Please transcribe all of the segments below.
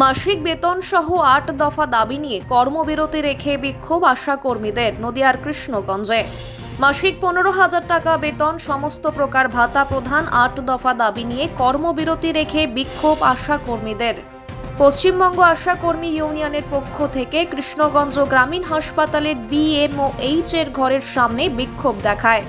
মাসিক বেতন সহ আট দফা দাবি নিয়ে কর্মবিরতি রেখে বিক্ষোভ আশা কর্মীদের নদিয়ার কৃষ্ণগঞ্জে। মাসিক পনেরো হাজার টাকা বেতন, সমস্ত প্রকার ভাতা প্রধান আট দফা দাবি নিয়ে কর্মবিরতি রেখে বিক্ষোভ আশা কর্মীদের পশ্চিমবঙ্গ আশা কর্মী ইউনিয়নের পক্ষ থেকে কৃষ্ণগঞ্জ গ্রামীণ হাসপাতালের বিএমও এইচ এর ঘরের সামনে বিক্ষোভ দেখায়।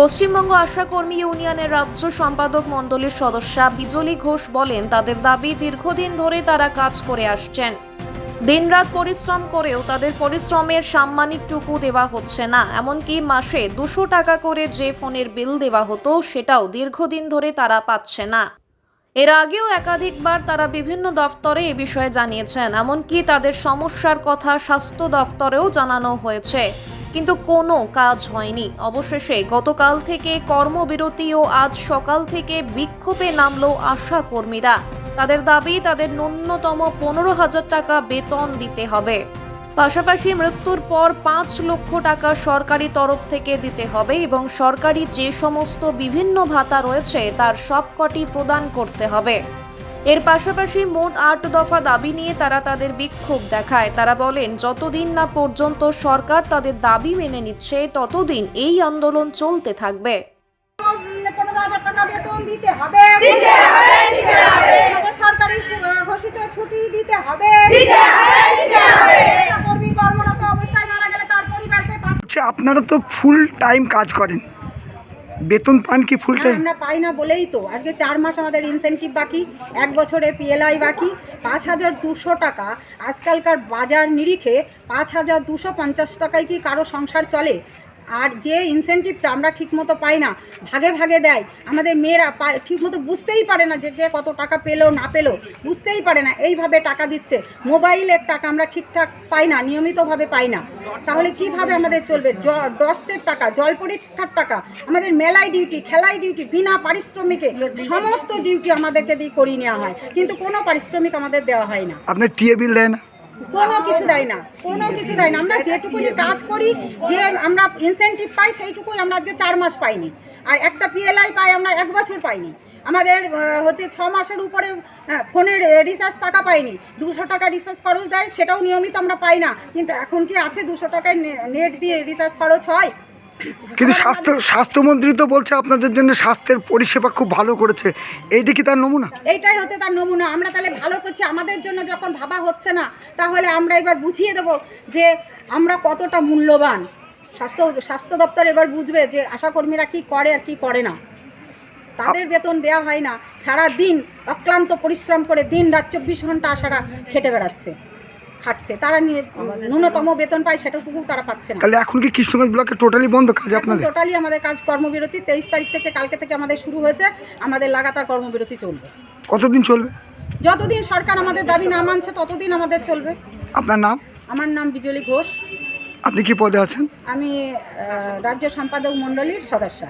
পশ্চিমবঙ্গ আশা কর্মী ইউনিয়নের রাজ্য সম্পাদক মণ্ডলীর সদস্যা বিজলি ঘোষ বলেন, তাদের দাবি দীর্ঘদিন ধরে তারা কাজ করে আসছেন। দিনরাত পরিশ্রম করেও তাদের পরিশ্রমের সাম্মানিকটুকু দেওয়া হচ্ছে না। এমনকি মাসে দুশো টাকা করে যে ফোনের বিল দেওয়া হতো, সেটাও দীর্ঘদিন ধরে তারা পাচ্ছে না। এর আগেও একাধিকবার তারা বিভিন্ন দফতরে এ বিষয়ে জানিয়েছেন। এমনকি তাদের সমস্যার কথা স্বাস্থ্য দফতরেও জানানো হয়েছে। কিন্তু কোনো কাজ হয়নি। অবশেষে গতকাল থেকে কর্মবিরতি ও আজ সকাল থেকে বিক্ষোভে নামল আশা কর্মীরা। তাদের দাবি, তাদের ন্যূনতম পনেরো হাজার টাকা বেতন দিতে হবে। পাশাপাশি মৃত্যুর পর পাঁচ লক্ষ টাকা সরকারি তরফ থেকে দিতে হবে এবং সরকারি যে সমস্ত বিভিন্ন ভাতা রয়েছে, তার সবকটি প্রদান করতে হবে। এর পাশাপাশি মোট আট দফা দাবি নিয়ে তারা তাদের বিক্ষোভ দেখায়। তারা বলেন যতদিন না পর্যন্ত সরকার তাদের দাবি মেনে নিচ্ছে ততদিন এই আন্দোলন চলতে থাকবে। পনেরো হাজার টাকা বেতন দিতে হবে। দিতে হবে দিতে হবে। সরকারি ঘোষিত ছুটি দিতে হবে। দিতে হবে দিতে হবে। কর্মী কর্মরত অবস্থায় মারা গেলে তার পরিবারকে আপনারা তো ফুল টাইম কাজ করেন। বেতন পান কি ফুল টাইম আমরা পাই না বলেই তো। আজকে চার মাস আমাদের ইনসেন্টিভ বাকি এক বছরের পিএলআই বাকি পাঁচ হাজার দুশো টাকা। আজকালকার বাজার নিরিখে পাঁচ হাজার দুশো পঞ্চাশ টাকায় কি কারও সংসার চলে? আর যে ইনসেনটিভটা আমরা ঠিকমতো পাই না, ভাগে ভাগে দেয়, আমাদের মেয়েরা ঠিকমতো বুঝতেই পারে না যে কে কত টাকা পেল, না পেল, বুঝতেই পারে না, এইভাবে টাকা দিচ্ছে। মোবাইলের টাকা আমরা ঠিকঠাক পাই না, নিয়মিতভাবে পাই না। তাহলে কীভাবে আমাদের চলবে? ডসের টাকা, জল পরীক্ষার টাকা, আমাদের মেলায় ডিউটি খেলায় ডিউটি বিনা পারিশ্রমিকে সমস্ত ডিউটি আমাদেরকে দিয়ে করিয়ে নেওয়া হয়। কিন্তু কোনো পারিশ্রমিক আমাদের দেওয়া হয় না। আপনার টিএ বিল দেয় না কোনো কিছু দেয় না কোনো কিছু দেয় না। আমরা যেটুকুনি কাজ করি যে আমরা ইনসেন্টিভ পাই সেইটুকুই আমরা আজকে চার মাস পাইনি। আর একটা পিএলআই পাই আমরা এক বছর পাইনি। আমাদের হচ্ছে ছ মাসের উপরে আহ, ফোনের রিচার্জ টাকা পাইনি। দুশো টাকা রিচার্জ খরচ দেয় সেটাও নিয়মিত আমরা পাই না। কিন্তু এখন কি আছে দুশো টাকায় নেট দিয়ে রিচার্জ খরচ হয়? কিন্তু স্বাস্থ্য, স্বাস্থ্যমন্ত্রী তো বলছে আপনাদের জন্য স্বাস্থ্যের পরিষেবা খুব ভালো করেছে। এইটা কি তার নমুনা? এইটাই হচ্ছে তার নমুনা। আমরা তাহলে ভালো করছি, আমাদের জন্য যখন ভাবা হচ্ছে না, তাহলে আমরা এবার বুঝিয়ে দেব যে আমরা কতটা মূল্যবান। স্বাস্থ্য স্বাস্থ্য দপ্তর এবার বুঝবে যে আশাকর্মীরা কি করে আর কি করে না। তাদের বেতন দেওয়া হয় না সারা দিন অক্লান্ত পরিশ্রম করে দিন রাত চব্বিশ ঘণ্টা আশারা খেটে বেড়াচ্ছে। খাটছে। তারা নিয়ে ন্যূনতম বেতন পায় সেটাটুকু তারা পাচ্ছে না। তাহলে এখন কি কৃষ্ণগঞ্জ ব্লকে টোটালি বন্ধ কাজ এখন আপনাদের? টোটালি আমাদের কাজ কর্মবিরতি। তেইশ তারিখ থেকে কালকে থেকে আমাদের শুরু হয়েছে। আমাদের লাগাতার কর্মবিরতি চলবে। কতদিন চলবে? যতদিন সরকার আমাদের দাবি না মানছে ততদিন আমাদের চলবে। আপনার নাম? আমার নাম বিজলি ঘোষ। আপনি কি পদে আছেন? আমি রাজ্য সম্পাদক মণ্ডলীর সদস্য।